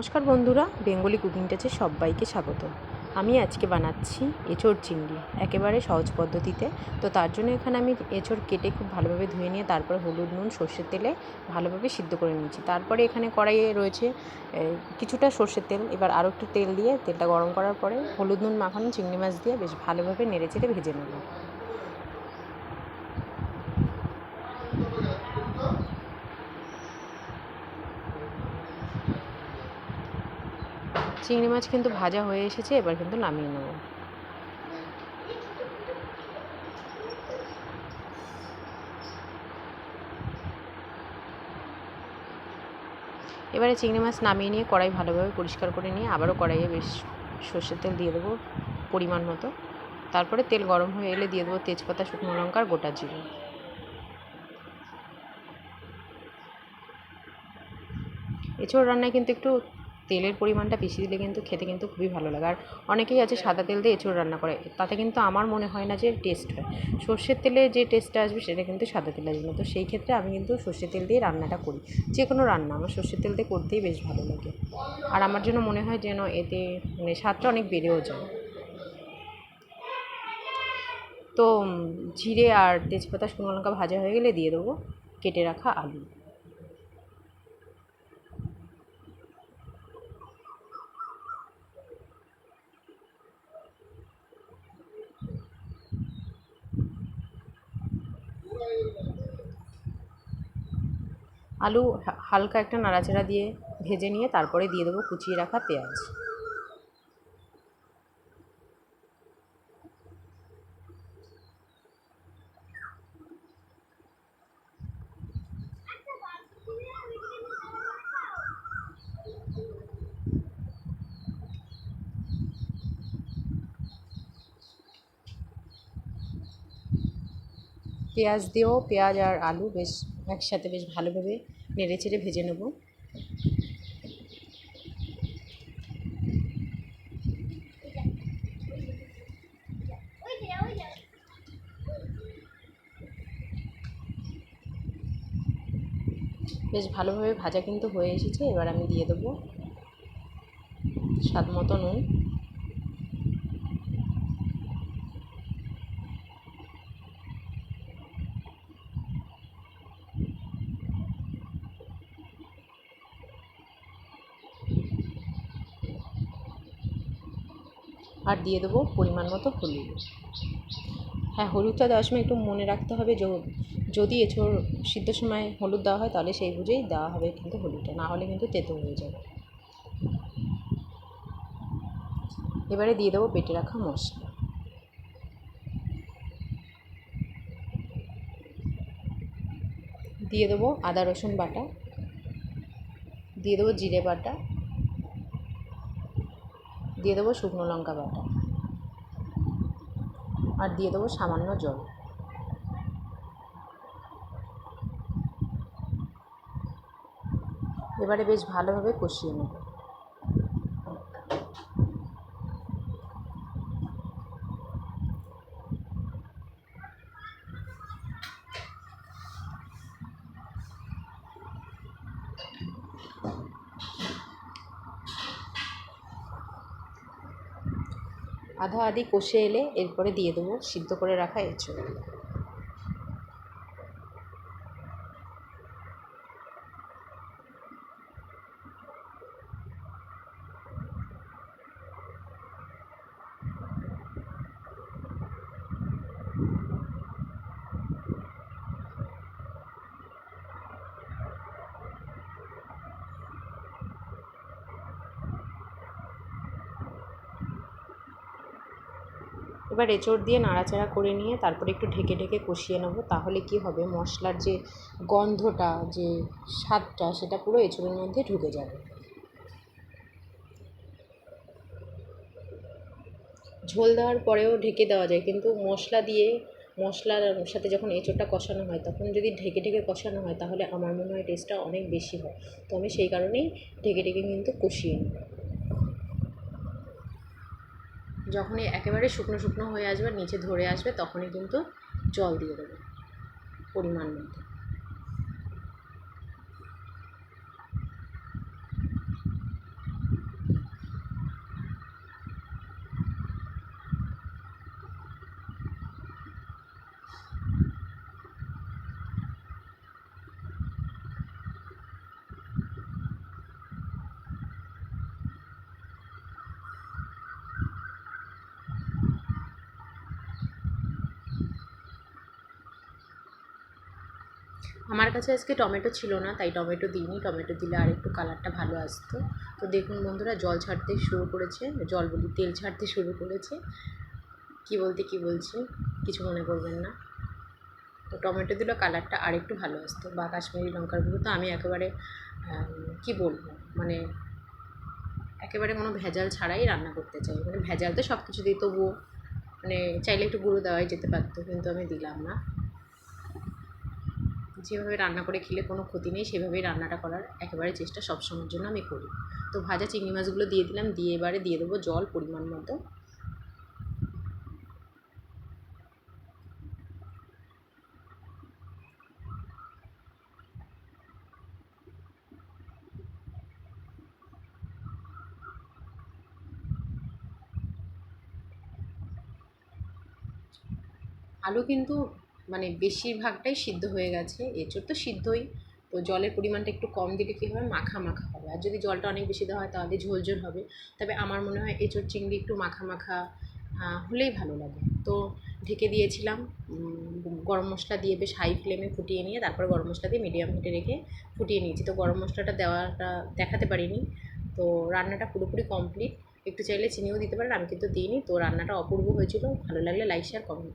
নমস্কার বন্ধুরা, Bengali cooking টাচে সবাইকে স্বাগত। আমি আজকে বানাচ্ছি এঁচোড় চিংড়ি, একেবারে সহজ পদ্ধতিতে। তো তার জন্য এখানে আমি এঁচোড় কেটে খুব ভালোভাবে ধুয়ে নিয়ে তারপর হলুদ, নুন, সর্ষের তেলে ভালোভাবে সিদ্ধ করে নিয়েছি। তারপরে এখানে কড়াইয়ে রয়েছে কিছুটা সর্ষের তেল। এবার আরও একটু তেল দিয়ে, তেলটা গরম করার পরে হলুদ, নুন মাখানো চিংড়ি মাছ দিয়ে বেশ ভালোভাবে নেড়ে চেড়ে ভেজে নেব। চিংড়ি মাছ কিন্তু ভাজা হয়ে এসেছে, এবার কিন্তু নামিয়ে নেব। এবারে চিংড়ি মাছ নামিয়ে নিয়ে কড়াই ভালোভাবে পরিষ্কার করে নিয়ে আবারও কড়াইয়ে বেশ সর্ষের তেল দিয়ে দেবো পরিমাণ মতো। তারপরে তেল গরম হয়ে এলে দিয়ে দেবো তেজপাতা, শুকনো লঙ্কা আর গোটা জিরে। এছাড়াও রান্নায় কিন্তু একটু তেলের পরিমাণটা বেশি দিলে কিন্তু খেতে কিন্তু খুবই ভালো লাগে। আর অনেকেই আছে সাদা তেল দিয়ে এঁচোড় রান্না করে, তাতে কিন্তু আমার মনে হয় না যে টেস্ট হয়। সর্ষের তেলে যে টেস্টটা আসবে সেটা কিন্তু সাদা তেলে আসবে না তো সেই ক্ষেত্রে আমি কিন্তু সর্ষের তেল দিয়ে রান্নাটা করি। যে কোনো রান্না আমার সর্ষের তেল দিয়ে করতেই বেশ ভালো লাগে। আর আমার জন্য মনে হয় যেন এতে মানে স্বাদটা অনেক বেড়েও যায়। তো জিরে আর তেজপাতা শুকনো লঙ্কা ভাজা হয়ে গেলে দিয়ে দেবো। কেটে রাখা আলু। আলু হালকা একটা নাড়াচাড়া দিয়ে ভেজে নিয়ে তারপরে দিয়ে দেবো কুচিয়ে রাখা পেঁয়াজ। পেঁয়াজ দিয়েও পেঁয়াজ আর আলু বেশ একসাথে বেশ ভালোভাবে নেড়ে চেড়ে ভেজে নেব। বেশ ভালোভাবে ভাজা কিন্তু হয়ে এসেছে, এবার আমি দিয়ে দেবো স্বাদ মতো নুন। আর দিয়ে দেবো পরিমাণ মতো হলুদ। হ্যাঁ হলুদটা দেওয়ার সময় একটু মনে রাখতে হবে যদি এঁচোড় সিদ্ধ সময় হলুদ দেওয়া হয়, তাহলে সেই বুঝেই দেওয়া হবে কিন্তু হলুদটা, না হলে কিন্তু তেতো হয়ে যাবে। এবারে দিয়ে দেবো বেটে রাখা মশলা। দিয়ে দেবো আদা রসুন বাটা, দিয়ে দেবো জিরে বাটা দিয়ে দেবো শুকনো লঙ্কা বাটা। আর দিয়ে দেবো সামান্য জল। এবারে বেশ ভালোভাবে কষিয়ে নেব। আধা আধি কষে এলে এরপরে দিয়ে দেবো সিদ্ধ করে রাখা এঁচোড় এবার এঁচোড় দিয়ে নাড়াচাড়া করে নিয়ে তারপরে একটু ঢেকে ঢেকে কষিয়ে নেব, তাহলে কি হবে? মশলার যে গন্ধটা, যে স্বাদটা, সেটা পুরো এঁচোড়ের মধ্যে ঢুকে যাবে। ঝোল দেওয়ার পরেও ঢেকে দেওয়া যায়, কিন্তু মশলা দিয়ে, মশলার সাথে যখন এঁচোড়টা কষানো হয়, তখন যদি ঢেকে ঢেকে কষানো হয়, তাহলে আমার মনে হয় টেস্টটা অনেক বেশি হয়। তো আমি সেই কারণেই ঢেকে ঢেকে কিন্তু কষিয়ে নিই যখনই একেবারে শুকনো শুকনো হয়ে আসবে, নিচে ধরে আসবে, তখনই কিন্তু জল দিয়ে দেবে পরিমাণ মতো। আমার কাছে আজকে টমেটো ছিল না, তাই টমেটো দিইনি। টমেটো দিলে আর একটু কালারটা ভালো আসতো। তো দেখুন বন্ধুরা, জল ছাড়তে শুরু করেছে, জল বলি, তেল ছাড়তে শুরু করেছে। কি বলতে কি বলছি, কিছু মনে করবেন না। তো টমেটো দিলে কালারটা আর একটু ভালো আসতো, বা কাশ্মীরি লঙ্কার গুঁড়ো। তো আমি একেবারে কি বলব মানে একেবারে কোনো ভেজাল ছাড়াই রান্না করতে চাই। মানে ভেজাল তো সব কিছু দিই, তবুও মানে চাইলে একটু গুঁড়ো দেওয়াই যেতে পারতো, কিন্তু আমি দিলাম না। যেভাবে রান্না করে খেলে কোনো ক্ষতি নেই, সেভাবেই রান্নাটা করার একেবারে চেষ্টা সবসময়ের জন্য আমি করি। তো ভাজা চিংড়ি মাছগুলো দিয়ে দিলাম, দিয়ে এবারে দিয়ে দেবো জল পরিমাণ মতো। আলু কিন্তু মানে বেশিরভাগটাই সিদ্ধ হয়ে গেছে। এঁচোড় তো সিদ্ধই। তো জলের পরিমাণটা একটু কম দিলে কী হবে? মাখা মাখা হবে। আর যদি জলটা অনেক বেশি দেওয়া হয় তাহলে ঝোল ঝোল হবে। তবে আমার মনে হয় এঁচোড় চিংড়ি একটু মাখা মাখা হলেই ভালো লাগে। তো ঢেকে দিয়েছিলাম। গরম মশলা দিয়ে বেশ হাই ফ্লেমে ফুটিয়ে নিয়ে তারপর গরম মশলা দিয়ে মিডিয়াম হিটে রেখে ফুটিয়ে নিয়েছি। তো গরম মশলাটা দেওয়াটা, দেখাতে পারিনি। তো রান্নাটা পুরোপুরি কমপ্লিট একটু চাইলে চিনিও দিতে পারেন আমি কিন্তু দিইনি। তো রান্নাটা অপূর্ব হয়েছিল। ভালো লাগলে লাইক শেয়ার কমেন্ট